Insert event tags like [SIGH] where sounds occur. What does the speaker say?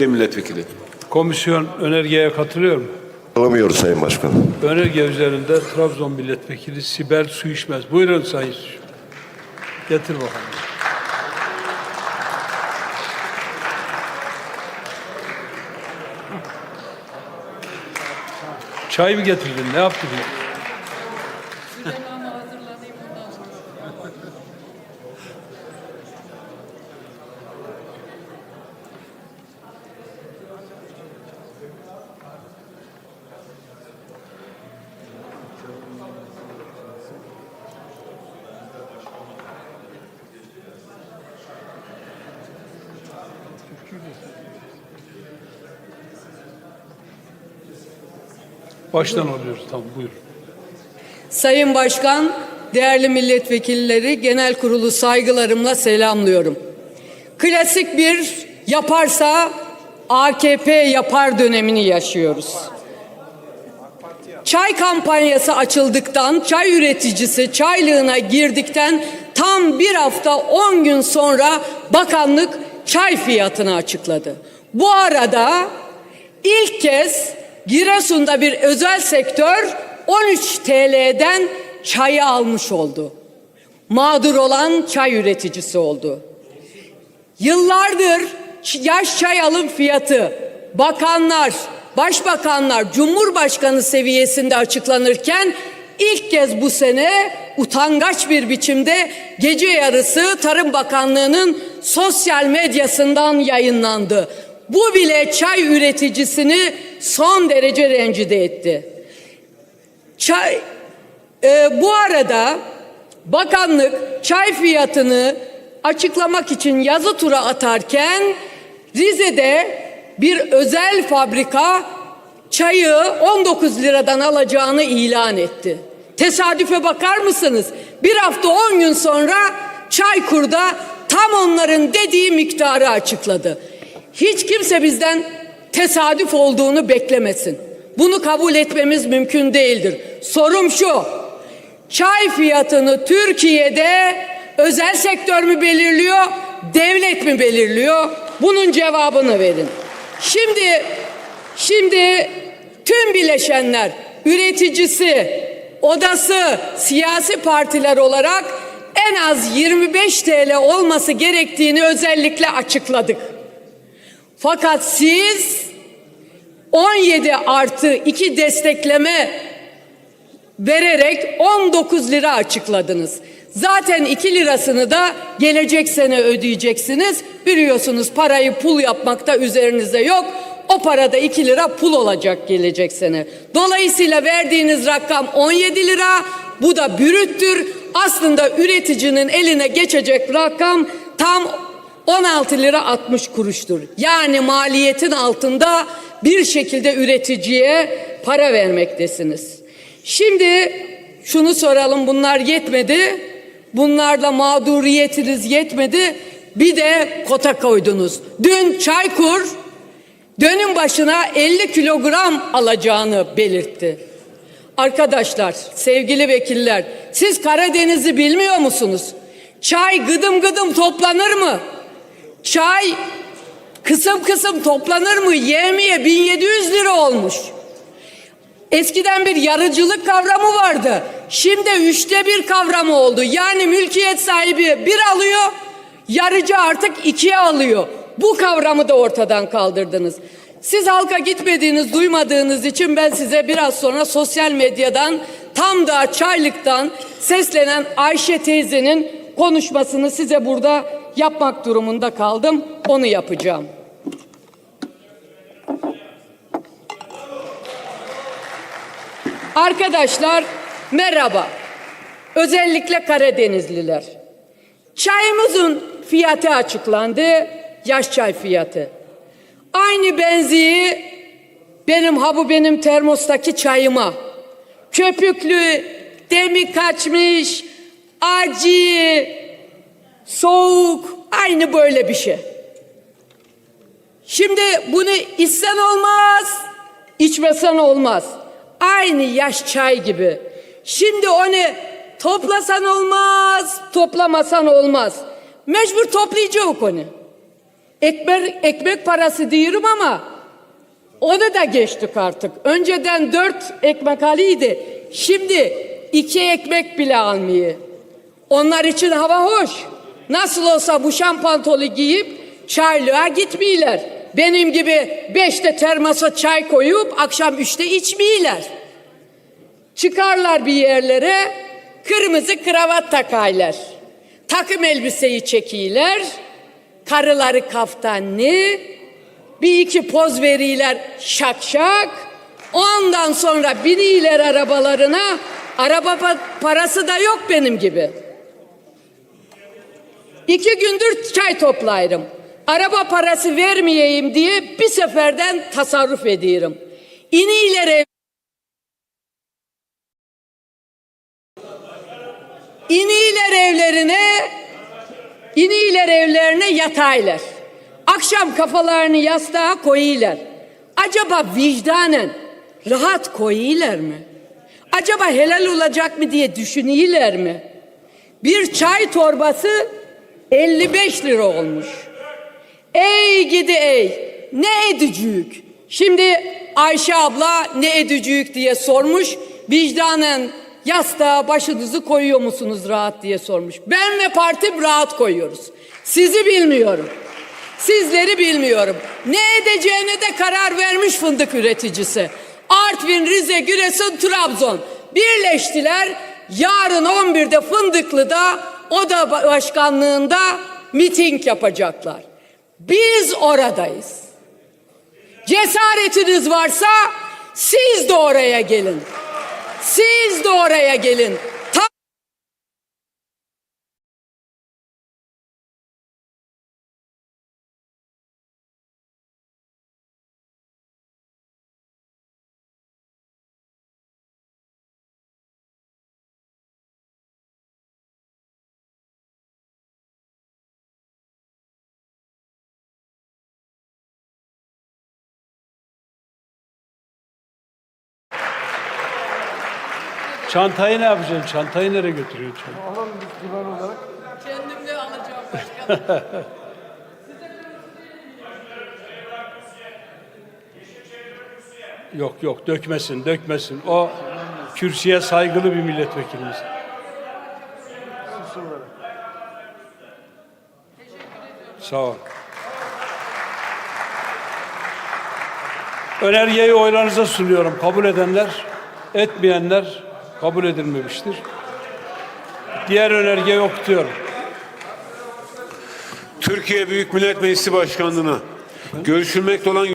de milletvekili. Komisyon önergeye katılıyor mu? Alamıyoruz Sayın Başkanım. Önerge üzerinde Trabzon Milletvekili Sibel Suişmez. Buyurun Sayın. Getir bakalım. Çay mı getirdin? Ne yaptın? Baştan alıyoruz. Tamam buyurun. Sayın Başkan, değerli milletvekilleri, genel kurulu saygılarımla selamlıyorum. Klasik bir yaparsa AKP yapar dönemini yaşıyoruz. Çay kampanyası açıldıktan, çay üreticisi çaylığına girdikten tam bir hafta 10 gün sonra bakanlık çay fiyatını açıkladı. Bu arada ilk kez Giresun'da bir özel sektör 13 TL'den çayı almış oldu. Mağdur olan çay üreticisi oldu. Yıllardır yaş çay alım fiyatı bakanlar, başbakanlar, cumhurbaşkanı seviyesinde açıklanırken ilk kez bu sene utangaç bir biçimde gece yarısı Tarım Bakanlığı'nın sosyal medyasından yayınlandı. Bu bile çay üreticisini son derece rencide etti. Çay e, bu arada bakanlık çay fiyatını açıklamak için yazı tura atarken Rize'de bir özel fabrika çayı 19 liradan alacağını ilan etti. Tesadüfe bakar mısınız? Bir hafta 10 gün sonra Çaykur'da tam onların dediği miktarı açıkladı. Hiç kimse bizden tesadüf olduğunu beklemesin. Bunu kabul etmemiz mümkün değildir. Sorum şu. Çay fiyatını Türkiye'de özel sektör mü belirliyor, devlet mi belirliyor? Bunun cevabını verin. Şimdi şimdi tüm bileşenler, üreticisi, odası, siyasi partiler olarak en az 25 TL olması gerektiğini özellikle açıkladık. Fakat siz 17 artı 2 destekleme vererek 19 lira açıkladınız. Zaten 2 lirasını da gelecek sene ödeyeceksiniz. Biliyorsunuz parayı pul yapmakta üzerinizde yok. O parada 2 lira pul olacak gelecek sene. Dolayısıyla verdiğiniz rakam 17 lira. Bu da bürüttür. Aslında üreticinin eline geçecek rakam tam 16 lira 60 kuruştur. Yani maliyetin altında bir şekilde üreticiye para vermektesiniz. Şimdi şunu soralım bunlar yetmedi. Bunlarla mağduriyetiniz yetmedi. Bir de kota koydunuz. Dün Çaykur dönüm başına 50 kilogram alacağını belirtti. Arkadaşlar, sevgili vekiller, siz Karadeniz'i bilmiyor musunuz? Çay gıdım gıdım toplanır mı? Çay kısım kısım toplanır mı? Yemeye 1700 lira olmuş. Eskiden bir yarıcılık kavramı vardı. Şimdi üçte bir kavramı oldu. Yani mülkiyet sahibi bir alıyor, yarıcı artık ikiye alıyor. Bu kavramı da ortadan kaldırdınız. Siz halka gitmediğiniz, duymadığınız için ben size biraz sonra sosyal medyadan tam da Çaylık'tan seslenen Ayşe teyzenin konuşmasını size burada yapmak durumunda kaldım. Onu yapacağım. Arkadaşlar merhaba. Özellikle Karadenizliler. Çayımızın fiyatı açıklandı. Yaş çay fiyatı. Aynı benziği benim ha bu benim termostaki çayıma. Köpüklü, demi kaçmış, acı, soğuk, aynı böyle bir şey. Şimdi bunu içsen olmaz, içmesen olmaz. Aynı yaş çay gibi. Şimdi onu toplasan olmaz, toplamasan olmaz. Mecbur toplayacak onu. ekmek, ekmek parası diyorum ama onu da geçtik artık. Önceden dört ekmek haliydi. Şimdi iki ekmek bile almıyor. Onlar için hava hoş. Nasıl olsa bu şampantolu giyip çaylığa gitmiyorlar. Benim gibi beşte termosa çay koyup akşam üçte içmiyorlar. Çıkarlar bir yerlere kırmızı kravat takaylar. Takım elbiseyi çekiyorlar. Karıları kaftanlı. Bir iki poz veriyorlar şak şak. Ondan sonra biniyorlar arabalarına. Araba pa- parası da yok benim gibi. İki gündür çay toplayırım. Araba parası vermeyeyim diye bir seferden tasarruf ediyorum. İniler ev İniler evlerine, iniler evlerine yataylar. Akşam kafalarını yastığa koyuyorlar. Acaba vicdanen rahat koyuyorlar mı? Acaba helal olacak mı diye düşünüyorlar mı? Bir çay torbası 55 lira olmuş. Ey gidi ey ne edücük. Şimdi Ayşe abla ne edücük diye sormuş. Vicdanen yastığa başınızı koyuyor musunuz rahat diye sormuş. Ben ve partim rahat koyuyoruz. Sizi bilmiyorum. Sizleri bilmiyorum. Ne edeceğine de karar vermiş fındık üreticisi. Artvin, Rize, Giresun, Trabzon birleştiler. Yarın 11'de Fındıklı'da oda başkanlığında miting yapacaklar. Biz oradayız. Cesaretiniz varsa siz de oraya gelin. Siz de oraya gelin. Çantayı ne yapacaksın? Çantayı nereye götürüyorsun? Kendimle alacağım başkanım. [LAUGHS] Yok yok dökmesin dökmesin. O kürsüye saygılı bir milletvekilimiz. Sağ ol. Önergeyi oylarınıza sunuyorum. Kabul edenler, etmeyenler kabul edilmemiştir. Diğer önergeyi okutuyorum. Türkiye Büyük Millet Meclisi Başkanlığı'na görüşülmekte olan